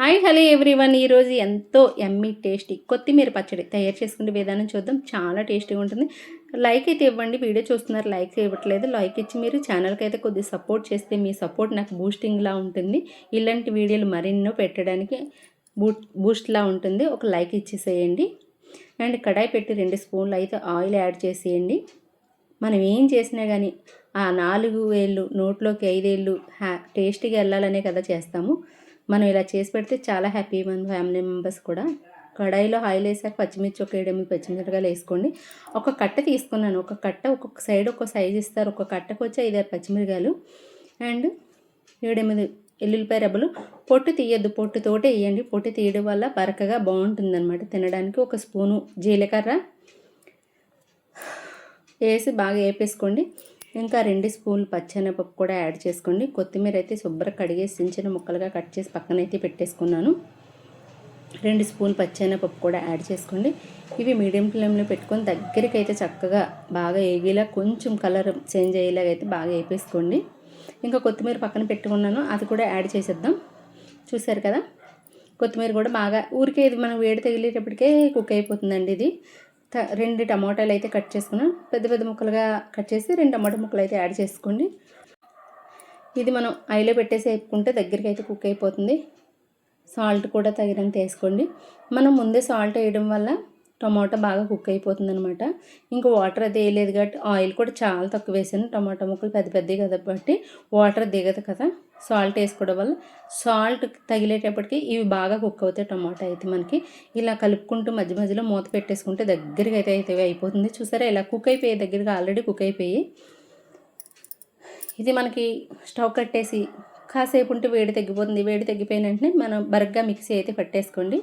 Hi hello everyone. ఈరోజు ఎంతో Emmy tasty కొత్తిమీర పచ్చడి తయారు చేసుకునే విధానం చూద్దాం. చాలా టేస్టీగా ఉంటుంది. లైక్ అయితే ఇవ్వండి. వీడియో చూస్తున్నారు లైక్ ఇవ్వట్లేదు. లైక్ ఇచ్చి మీరు ఛానల్కి అయితే కొద్దిగా సపోర్ట్ చేస్తే మీ సపోర్ట్ నాకు బూస్టింగ్లా ఉంటుంది. ఇలాంటి వీడియోలు మరెన్నో పెట్టడానికి బూ బూస్ట్లా ఉంటుంది. ఒక లైక్ ఇచ్చేసేయండి. అండ్ కడాయి పెట్టి రెండు స్పూన్లు అయితే ఆయిల్ యాడ్ చేసేయండి. మనం ఏం చేసినా కానీ ఆ నాలుగు వేళ్ళు నోట్లోకి ఐదేళ్ళు హ్యా టేస్టీగా వెళ్ళాలనే కదా చేస్తాము. మనం ఇలా చేసి పెడితే చాలా హ్యాపీ మన ఫ్యామిలీ మెంబర్స్ కూడా. కడాయిలో ఆయిల్ వేసాక పచ్చిమిర్చి ఒక ఏడెనిమిది పచ్చిమిరపకాయలు వేసుకోండి. ఒక కట్ట తీసుకున్నాను. ఒక కట్ట ఒక్కొక్క సైడ్ ఒక సైజ్ ఇస్తారు. ఒక కట్టకు వచ్చి ఐదారు పచ్చిమిరకాయలు అండ్ ఏడెనిమిది ఎల్లుల్లిపాయ రెబ్బలు. పొట్టు తీయద్దు. పొట్టుతోటే వేయండి. పొట్టు తీయడం వల్ల బరకగా బాగుంటుందన్నమాట. తినడానికి ఒక స్పూను జీలకర్ర. వేసి బాగా వేపేసుకోండి. ఇంకా రెండు స్పూన్లు పచ్చెనపప్పు కూడా యాడ్ చేసుకోండి. కొత్తిమీర అయితే శుభ్ర కడిగేసి చిన్న చిన్న ముక్కలుగా కట్ చేసి పక్కనైతే పెట్టేసుకున్నాను. రెండు స్పూన్ పచ్చెనపప్పు కూడా యాడ్ చేసుకోండి. ఇవి మీడియం ఫ్లేమ్లో పెట్టుకొని దగ్గరికి అయితే చక్కగా బాగా వేగేలా కొంచెం కలర్ చేంజ్ అయ్యేలాగా అయితే బాగా వేపేసుకోండి ఇంకా కొత్తిమీర పక్కన పెట్టుకున్నాను. అది కూడా యాడ్ చేసేద్దాం. చూసారు కదా? కొత్తిమీర కూడా బాగా ఊరికే ఇది మనం వేడి తగిలేటప్పటికే కుక్ అయిపోతుందండి ఇది. రెండు టమాటాలు అయితే కట్ చేసుకున్నాం. పెద్ద పెద్ద ముక్కలుగా కట్ చేసి రెండు టమాటా ముక్కలు అయితే యాడ్ చేసుకోండి. ఇది మనం ఐలో పెట్టేసి వేపుకుంటే దగ్గరికి అయితే కుక్ అయిపోతుంది. సాల్ట్ కూడా తగినంత వేసుకోండి. మనం ముందే సాల్ట్ వేయడం వల్ల టమాటా బాగా కుక్ అయిపోతుంది అనమాట ఇంకా వాటర్ అది వేయలేదు కాబట్టి ఆయిల్ కూడా చాలా తక్కువ వేసాను. టమాటా ముక్కలు పెద్ద పెద్దవి కదా వాటర్ దిగదు కదా. సాల్ట్ వేసుకోవడం వల్ల సాల్ట్ తగిలేటప్పటికి ఇవి బాగా కుక్ అవుతాయి టమాటా అయితే మనకి. ఇలా కలుపుకుంటూ మధ్య మధ్యలో మూత పెట్టేసుకుంటే దగ్గరికి అయితే అయితే అయిపోతుంది. చూసారా ఇలా కుక్ అయిపోయి దగ్గరికి ఆల్రెడీ కుక్ అయిపోయి. ఇది మనకి స్టవ్ కట్టేసి కాసేపు ఉంటే వేడి తగ్గిపోతుంది. వేడి తగ్గిపోయిన వెంటనే మనం బరగ్గా మిక్సీ అయితే పట్టేసుకోండి.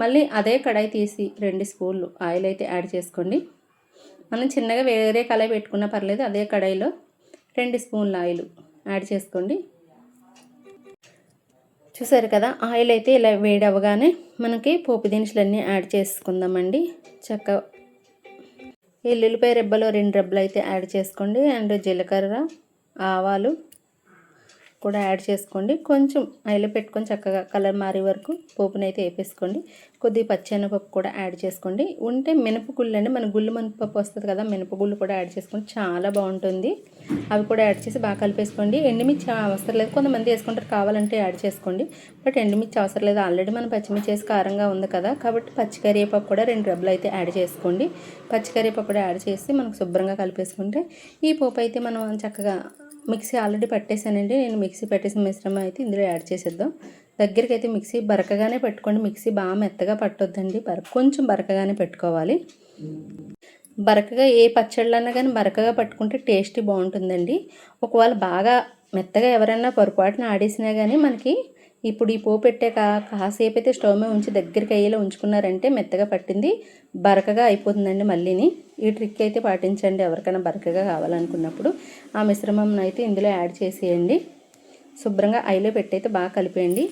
మళ్ళీ అదే కడాయి తీసి రెండు స్పూన్లు ఆయిల్ అయితే యాడ్ చేసుకోండి. మనం చిన్నగా వేరే కళాయి పెట్టుకున్నా పర్లేదు అదే కడాయిలో రెండు స్పూన్ల ఆయిల్ యాడ్ చేసుకోండి. చూసారు కదా ఆయిల్ అయితే ఇలా వేడి అవ్వగానే మనకి పోపు దినుసులన్నీ యాడ్ చేసుకుందామండి. చక్క ఎల్లుల్లిపాయ రెబ్బలో రెండు రెబ్బలు అయితే యాడ్ చేసుకోండి. అండ్ జీలకర్ర ఆవాలు కూడా యాడ్ చేసుకోండి. కొంచెం ఆయిల్ పెట్టుకొని చక్కగా కలర్ మారే వరకు పోపునైతే వేపేసుకోండి. కొద్దిగా పచ్చెనపప్పు కూడా యాడ్ చేసుకోండి. ఉంటే మినపగుళ్ళు అండి మన గుళ్ళు మినపప్పు వస్తుంది కదా మినపగుళ్ళు కూడా యాడ్ చేసుకోండి చాలా బాగుంటుంది. అవి కూడా యాడ్ చేసి బాగా కలిపేసుకోండి. ఎండుమిర్చి అవసరం లేదు. కొంతమంది వేసుకుంటారు కావాలంటే యాడ్ చేసుకోండి. బట్ ఎండుమిర్చి అవసరం లేదు. ఆల్రెడీ మనం పచ్చిమిర్చి వేసి కారంగా ఉంది కదా కాబట్టి పచ్చికరివేపాకు కూడా రెండు రబ్బలు అయితే యాడ్ చేసుకోండి. పచ్చికరివేపాకు కూడా యాడ్ చేసి మనకు శుభ్రంగా కలిపేసుకుంటే ఈ పోపు అయితే మనం చక్కగా మిక్సీ ఆల్రెడీ పట్టేశానండి. నేను మిక్సీ పెట్టేసిన మిశ్రమం అయితే ఇందులో యాడ్ చేసేద్దాం. దగ్గరికి అయితే మిక్సీ బరకగానే పెట్టుకోండి. మిక్సీ బాగా మెత్తగా పట్టొద్దండి. బర కొంచెం బరకగానే పెట్టుకోవాలి. బరకగా ఏ పచ్చళ్ళన్నా కానీ బరకగా పట్టుకుంటే టేస్టీ బాగుంటుందండి. ఒకవేళ బాగా మెత్తగా ఎవరైనా పొరపాటున ఆడేసినా కానీ మనకి ఇప్పుడు ఈ పోపు పెట్టాక కాసేపు అయితే స్టవ్ మీద ఉంచి దగ్గరికి అయ్యేలా ఉంచుకున్నారంటే మెత్తగా పట్టింది. బరకగా అయిపోతుందండి మళ్ళీని. ఈ ట్రిక్ అయితే పాటించండి ఎవరికైనా బరకగా కావాలనుకున్నప్పుడు. ఆ మిశ్రమం అయితే ఇందులో యాడ్ చేసేయండి. శుభ్రంగా ఆయిల్ పెట్టయితే బాగా కలిపేయండి.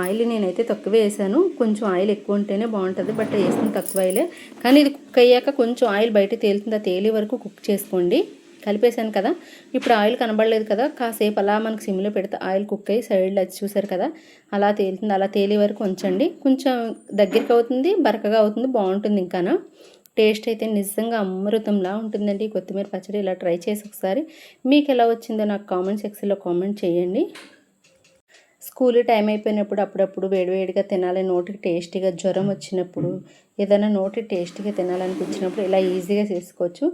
ఆయిల్ నేనైతే తక్కువ వేసాను. కొంచెం ఆయిల్ ఎక్కువ ఉంటేనే బాగుంటుంది బట్ వేసిన తక్కువ ఆయిలే. కానీ ఇది కుక్ అయ్యాక కొంచెం ఆయిల్ బయట తేలుతుంది తేలి వరకు కుక్ చేసుకోండి. కలిపేశాను కదా. ఇప్పుడు ఆయిల్ కనబడలేదు కదా. కాసేపు అలా మనకు సిమ్లో పెడితే ఆయిల్ కుక్ అయ్యి సైడ్లో అది చూసారు కదా. అలా తేలుతుంది. అలా తేలే వరకు ఉంచండి. కొంచెం దగ్గరికి అవుతుంది బరకగా అవుతుంది బాగుంటుంది ఇంకానా. టేస్ట్ అయితే నిజంగా అమృతంలా ఉంటుందండి. కొత్తిమీర పచ్చడి ఇలా ట్రై చేసి ఒకసారి. మీకు ఎలా వచ్చిందో నాకు కామెంట్ సెక్షన్లో కామెంట్ చేయండి. స్కూల్ టైం అయిపోయినప్పుడు అప్పుడప్పుడు వేడివేడిగా తినాలి. నోటికి టేస్టీగా జ్వరం వచ్చినప్పుడు ఏదైనా నోటి టేస్టీగా తినాలనిపించినప్పుడు ఇలా ఈజీగా చేసుకోవచ్చు.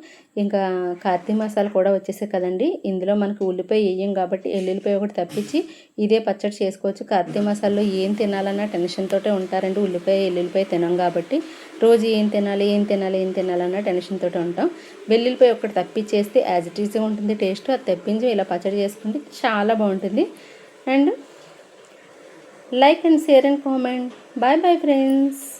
ఇంకా కార్తీ మసాలా కూడా వచ్చేసే కదండి. ఇందులో మనకు ఉల్లిపాయ వేయం కాబట్టి ఎల్లుల్లిపాయ ఒకటి తప్పించి ఇదే పచ్చడి చేసుకోవచ్చు. కార్తీ మసాలాలో ఏం తినాలన్నా టెన్షన్తో ఉంటారండి. ఉల్లిపాయ ఎల్లుల్లిపాయ తినాం కాబట్టి రోజు ఏం తినాలి ఏం తినాలి ఏం తినాలన్న టెన్షన్తో ఉంటాం. వెల్లుల్లిపాయ ఒకటి తప్పించేస్తే యాజ్ ఇట్ ఈజ్గా ఉంటుంది. టేస్ట్ అది తెప్పించి ఇలా పచ్చడి చేసుకుంటే చాలా బాగుంటుంది. And like and share and comment. Bye bye friends